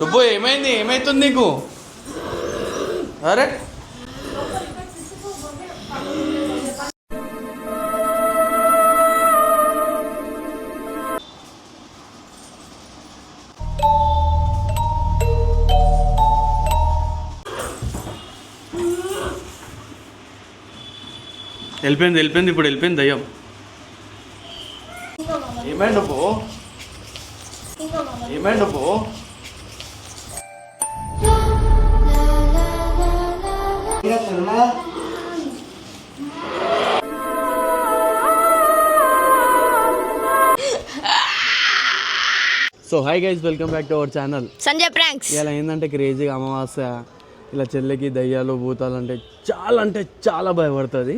రుబ్బు ఏమైంది? ఏమైతుంది నీకు? అరే. వెళ్ళిపోయింది వెళ్ళిపోయింది ఇప్పుడు వెళ్ళిపోయింది దయ్యం. ఏమైంది రుబ్బు ఏమైంది రుబ్బు so hi guys welcome back to our channel Sanjay pranks. ఇలా ఏంటంటే క్రేజీగా అమావాస్య ఇలా చెల్లెకి దయ్యాలు భూతాలు అంటే చాలా అంటే చాలా భయపడుతుంది.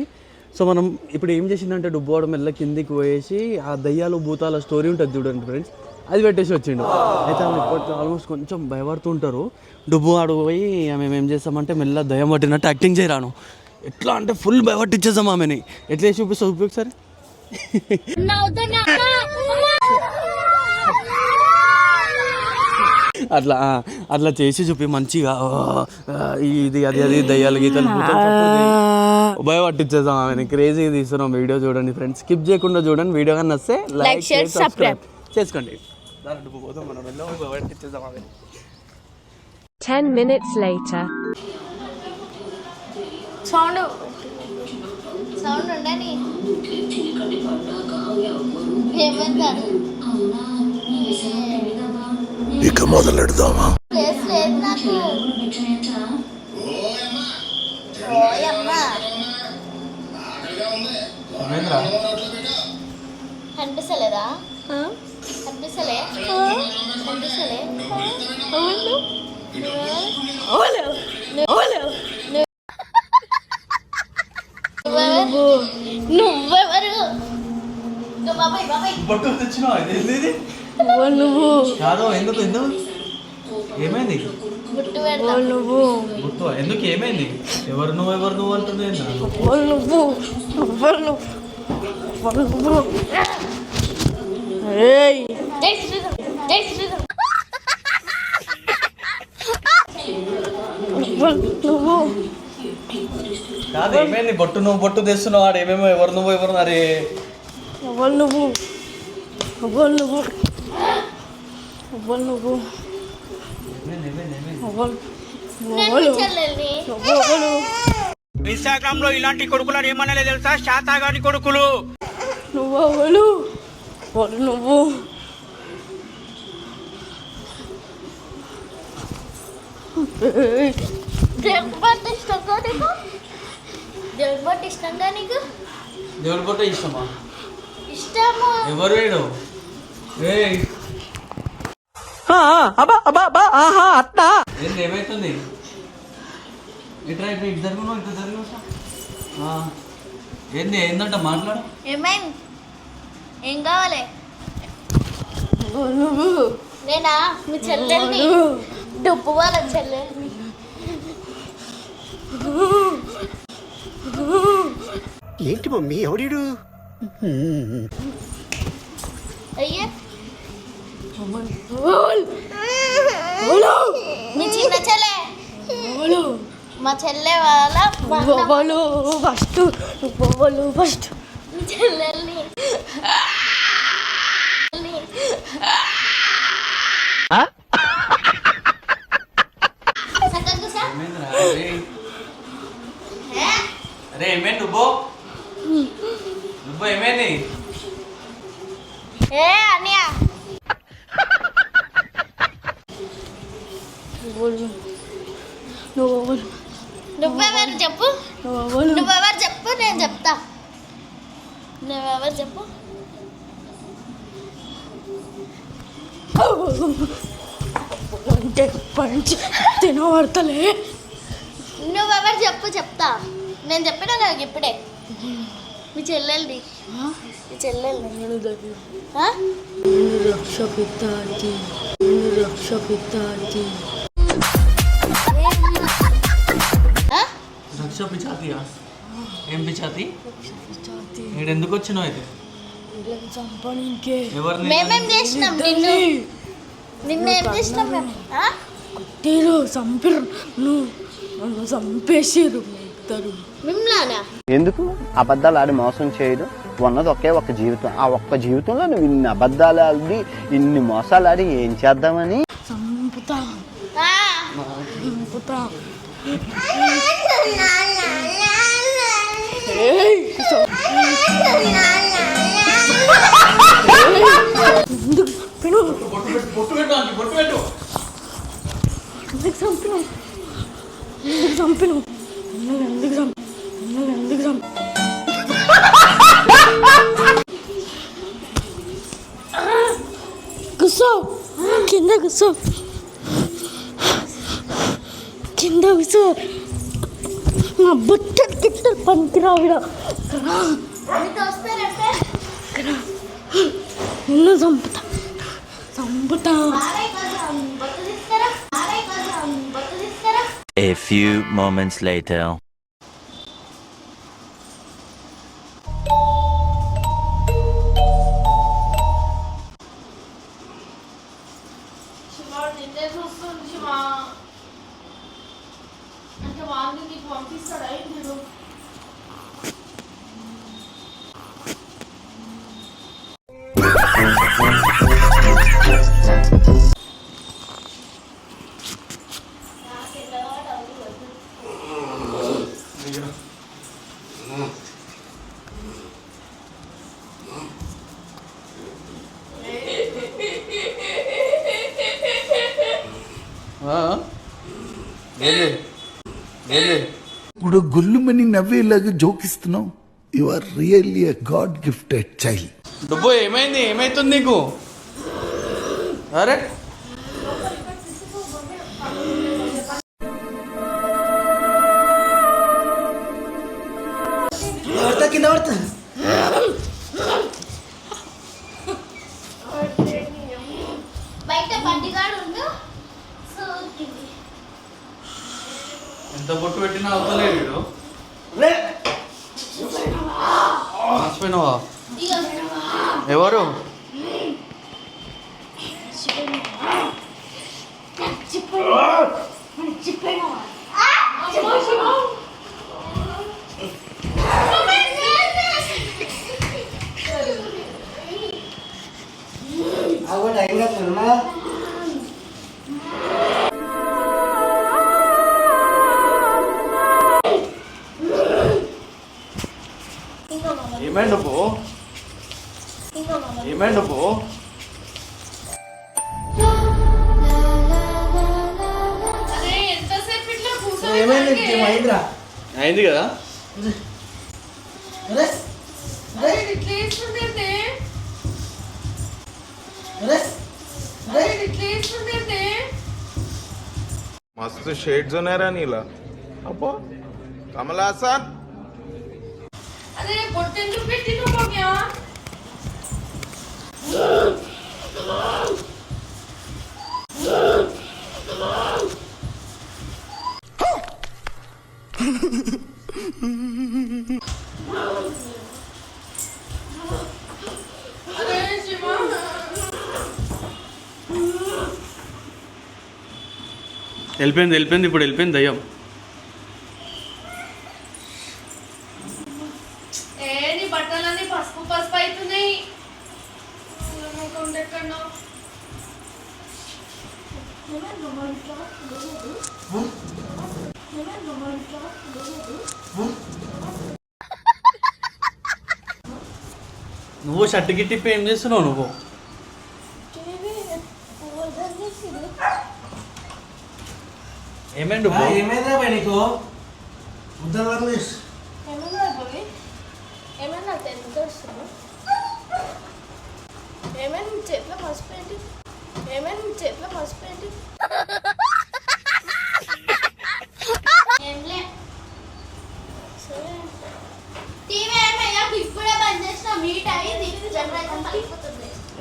సో మనం ఇప్పుడు ఏం చేసిందంటే డుబ్బోడ మెల్ల కిందికి పోయేసి ఆ దయ్యాలు భూతాల స్టోరీ ఉంటుంది చూడండి ఫ్రెండ్స్. అది పెట్టేసి వచ్చిండు. అయితే ఆమె ఇప్పటికి ఆల్మోస్ట్ కొంచెం భయపడుతుంటారు. డుబ్బు ఆడు పోయి మేము ఏం చేస్తామంటే మెల్ల దయ్యం పట్టినట్టు యాక్టింగ్ చేయరాను. ఎట్లా అంటే ఫుల్ భయపట్టించేసాం ఆమెని. ఎట్లా చూపిస్తావు చూపి ఒకసారి? అట్లా అట్లా చేసి చూపి మంచిగా ఇది అది అది దయ్యాలు గీతలు భూతాలు చెప్పు. భయపట్టించేసాం ఆమె క్రేజీ తీస్తున్నాం వీడియో చూడండి ఫ్రెండ్స్ స్కిప్ చేయకుండా చూడండి. వీడియో కానీ వస్తే లైక్ షేర్ సబ్స్క్రైబ్ చేసుకోండి దాంట్లో పోతాం మనం వెళ్ళి భయపట్టించేసాం ఆమె 10 minutes later. సౌండ్ సౌండ్ ఉండని ఏమంటారు? ఇక మొదలెడదామా? ప్లేస్ లేదు నాకు. కనిపిస్తలేదా? కనిపిస్తలే? కనిపిస్తలే? అవును. అవును. నువ్వెవరు? నువ్వెవరు? నువ్వు తెచ్చినావు? ఇది కాదు ఎందుకు ఎందుకు? ఏమైంది? నువ్వు ఎందుకు ఏమైంది? ఎవరు నువ్వు ఎవరు నువ్వు అంటుంది నువ్వు నువ్వు. నువ్వు? ఏయ్. కాదు ఏమైంది? బొట్టు నువ్వు బొట్టు తెస్తున్నావు ఆడు. ఏమేమో ఎవరు నువ్వు ఎవరు అరే. ఎవరు నువ్వు? ఎవరు నువ్వు? ఎవరు నువ్వు? ఇన్స్టాగ్రామ్లో ఇలాంటి కొడుకులను ఏమనలే తెలుసా? శాతాగాని కొడుకులు. నువ్వు ఎవరు ఎవరు నువ్వు. దేవుడి ఇష్టంగా నీకు? దేవుడి ఇష్టంగా నీకు? దేవుడి బొట్ట ఇష్టమా? ఇష్టము? ఎవరు వేడు ఏయ్. ఏంది ఏమైతుంది? ఇట్రా ఇట్లా ఇటు జరుగును ఇటు జరుగును ఏంది ఏందంట మాట్లాడు. ఏమైంది? ఏం కావాలి? నేనా? మీ చెల్లెల్ని? డుబ్బు వాళ్ళ చెల్లెల్ని. ఏంటి మమ్మీ ఎవడీడు అయ్యే. మీ చిన్న చెల్లె. మా చెల్లె వాళ్ళ బంధం. నువ్వెవరు ఫస్ట్ నువ్వెవరు ఫస్ట్ మీ చెల్లెల్ని చక్కగా కూర్చో. ఏమైందిరా? ఏయ్. ఏ? అరే ఏమైంది నువ్వు నువ్వు ఏమైంది ఏ అన్నయ్య నువ్వెవరు నువ్వెవరు నువ్వెవరు చెప్పు? నువ్వెవరు? చెప్పు నేను చెప్తా. నువ్వెవరు చెప్పు? అంటే పంచి తినబడతలే నువ్వెవరు చెప్పు చెప్తా. నేను చెప్పినా నాకు ఇప్పుడే. మీ చెల్లెల్ది. మీ చెల్లెల్ది. రక్ష పిత్తాది పిత్తాది రక్ష పిచాతియా ఏం పిచాతి ఇక్కడ ఎందుకు వచ్చినావు అయితే? మేమేం చేసినాం నిన్ను? నిన్నేం చేసినాం మేము? ఆ? తీరు చంపిరు నువ్వు నన్ను చంపేసిరు మీ ఇద్దరు. మిమ్లానా ఎందుకు? అబద్ధాలు ఆడి మోసం చేయడం ఉన్నది ఒకే ఒక్క జీవితం. ఆ ఒక్క జీవితంలో నువ్వు ఇన్ని అబద్ధాలు ఆడి ఇన్ని మోసాలు ఆడి ఏం చేద్దామని? చంపుతా. ఎందుకు? పిను. ఎందుకు చంపినావు ఎందుకు చంపినావు ఎందుకు కూర్చో. కింద కూర్చో. కూర్చో నా బుట్టలు గిట్టలు పనికిరావిడ నిన్ను చంపుతా. చంపుతా. ఆరై కోసం బొత్తు తీసుకురా ఆరై కోసం బొత్తు తీసుకురా A few moments later. Shiva నిన్నే చూస్తుంది శివ అంటే వాడిని నీకు పంపిస్తాడా మీరు ఆ? ఇప్పుడు గొల్లుమని నవ్వేలాగా జోకిస్తున్నావు? You are really a god gifted child డుబ్బు ఏమైంది? ఏమైతుంది నీకు? అరే! బయట ఏమైంది? కూర్చొని అయింది కదా? అరే ఇట్లా వేస్తుంటే అరే ఇట్లా వేస్తుంటే అరే బొట్టెందుకు పెట్టినావు భవ్య అరే శివ వెళ్ళిపోయింది వెళ్ళిపోయింది ఇప్పుడు వెళ్ళిపోయింది దయ్యం నువ్వు షర్ట్ గిట్టిప్పి ఏం చేస్తున్నావు నువ్వు? ఏమైంది ఎందుకు వస్తున్నావు ఏమైనా చెట్ల పసుపు ఏంటి ఏమైనా చెట్ల పసుపు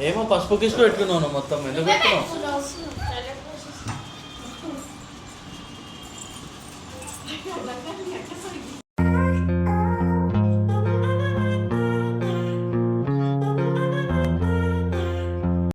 ఏమో పసుపు కిసుకు పెట్టుకున్నాను మొత్తం. ఎందుకు పెట్టుకున్నావు?